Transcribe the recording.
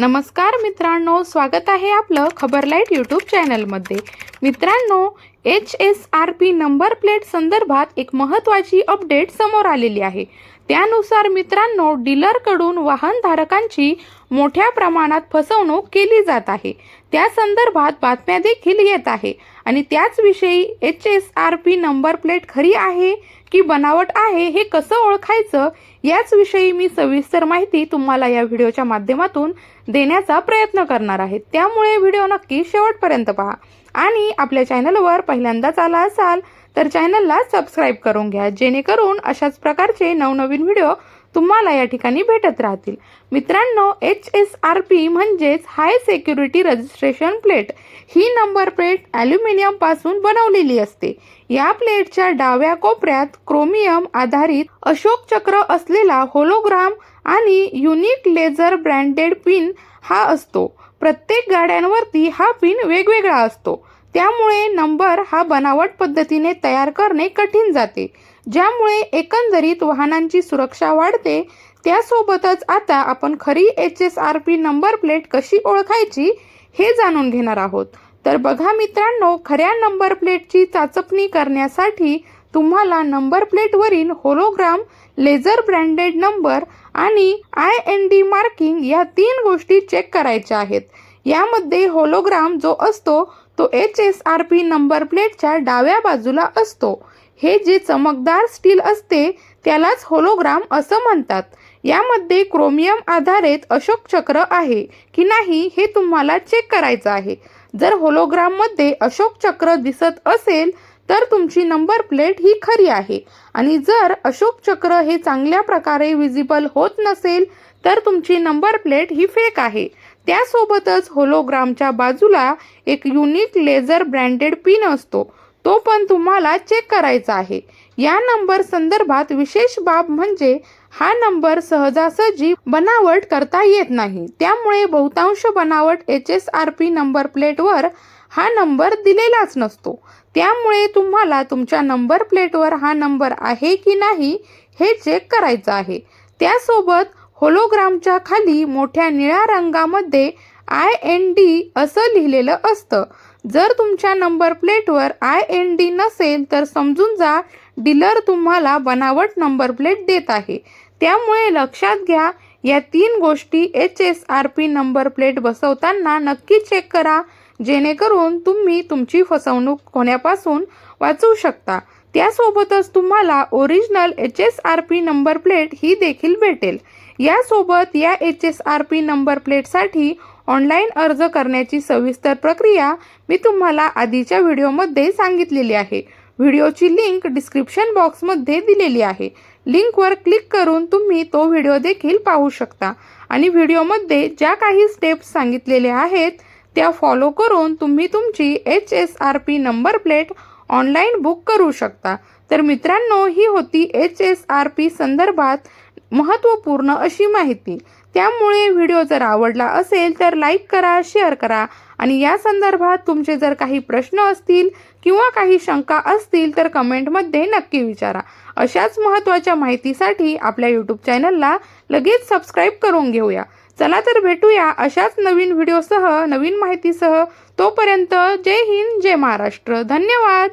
नमस्कार मित्रांनो स्वागत आहे आपलं खबरलाईट यूट्यूब चॅनलमध्ये मित्रांनो H S R P number plate संदर्भात एक महत्त्वाची अपडेट समोर आलेली आहे. त्यानुसार मित्रांनो डीलरकडून वाहनधारकांची मोठ्या प्रमाणात फसवणूक केली जात आहे. त्या संदर्भात बातम्या देखील येत आहे. आणि त्याचविषयी H S R P number plate खरी आहे की बनावट आहे हे कसं ओळखायचं याचविषयी मी सविस्तर माहिती तुम्हाला या व्हिडिओच्या माध्यमातून देण्याचा प्रयत्न करणार आहे. त्यामुळे व्हिडिओ नक्की शेवटपर्यंत पहा. आणि आपल्या चॅनलवर पहिल्यांदाच आला असाल तर चॅनलला सबस्क्राईब करून घ्या जेणेकरून अशाच प्रकारचे नवनवीन व्हिडिओ तुम्हाला या ठिकाणी भेटत राहतील. मित्रांनो एच एस आर पी म्हणजेच हाय सेक्युरिटी रजिस्ट्रेशन प्लेट ही नंबर प्लेट ॲल्युमिनियमपासून बनवलेली असते. या प्लेटच्या डाव्या कोपऱ्यात क्रोमियम आधारित अशोक चक्र असलेला होलोग्राम आणि युनिक लेझर ब्रँडेड पिन हा असतो. प्रत्येक गाड्यांवरती हा पिन वेगवेगळा असतो. त्यामुळे नंबर हा बनावट पद्धतीने तयार करणे कठीण जाते. ज्यामुळे एकंदरीत वाहनांची सुरक्षा वाढते त्यासोबतच आता आपण खरी H S R P number plate कशी ओळखायची हे जाणून घेणार आहोत. तर बघा मित्रांनो खऱ्या नंबर प्लेटची चाचपणी करण्यासाठी तुम्हाला नंबर प्लेटवरील होलोग्राम लेझर ब्रँडेड नंबर आणि आय एन डी मार्किंग या तीन गोष्टी चेक करायच्या आहेत. यामध्ये होलोग्राम जो असतो तो H S R P number प्लेटच्या डाव्या बाजूला असतो. हे जे चमकदार स्टील असते त्यालाच होलोग्राम असं म्हणतात. यामध्ये क्रोमियम आधारित अशोक चक्र आहे की नाही हे तुम्हाला चेक करायचं आहे. जर होलोग्राममध्ये अशोक चक्र दिसत असेल तर तुमची नंबर प्लेट ही खरी आहे. आणि जर अशोक चक्र हे चांगल्या प्रकारे विजिबल होत नसेल तर तुमची नंबर प्लेट ही फेक आहे. त्यासोबतच होलोग्रामच्या बाजूला एक युनिक लेझर ब्रँडेड पिन असतो. तो पण तुम्हाला चेक करायचा आहे. या नंबर संदर्भात विशेष बाब म्हणजे हा नंबर सहजासहजी बनावट करता येत नाही. त्यामुळे बहुतांश बनावट H S R P number प्लेटवर हा नंबर दिलेलाच नसतो. त्यामुळे तुम्हाला तुमच्या नंबर प्लेटवर हा नंबर आहे की नाही हे चेक करायचं आहे. त्यासोबत होलोग्रामच्या खाली मोठ्या निळ्या रंगामध्ये आय एन डी असं लिहिलेलं असतं. जर तुमच्या नंबर प्लेटवर आय एन डी नसेल तर समजून जा डीलर तुम्हाला बनावट नंबर प्लेट देत आहे. त्यामुळे लक्षात घ्या या तीन गोष्टी H S R P number plate बसवताना नक्की चेक करा जेणेकरून तुम्ही तुमची फसवणूक होण्यापासून वाचू शकता. त्यासोबतच तुम्हाला original H S R P number plate ही देखील भेटेल. यासोबत या H S R P number प्लेटसाठी ऑनलाईन अर्ज करण्याची सविस्तर प्रक्रिया मी तुम्हाला आधीच्या व्हिडिओमध्ये सांगितलेली आहे. व्हिडिओची लिंक डिस्क्रिप्शन बॉक्समध्ये दिलेली आहे. लिंकवर क्लिक करून तुम्ही तो व्हिडिओ देखील पाहू शकता. आणि व्हिडिओमध्ये ज्या काही स्टेप्स सांगितलेल्या आहेत त्या फॉलो करून तुम्ही तुमची H S R P number plate online book करू शकता. तर मित्रांनो ही होती एच एस आर पी संदर्भात महत्त्वपूर्ण अशी माहिती. त्यामुळे व्हिडिओ जर आवडला असेल तर लाईक करा शेअर करा आणि या संदर्भात तुमचे जर काही प्रश्न असतील किंवा काही शंका असतील तर कमेंटमध्ये नक्की विचारा. अशाच महत्त्वाच्या माहितीसाठी आपल्या यूट्यूब चॅनलला लगेच सबस्क्राईब करून घेऊया. चला तर भेटूया अशाच नवीन व्हिडिओसह नवीन माहितीसह. तोपर्यंत जय हिंद जय महाराष्ट्र. धन्यवाद!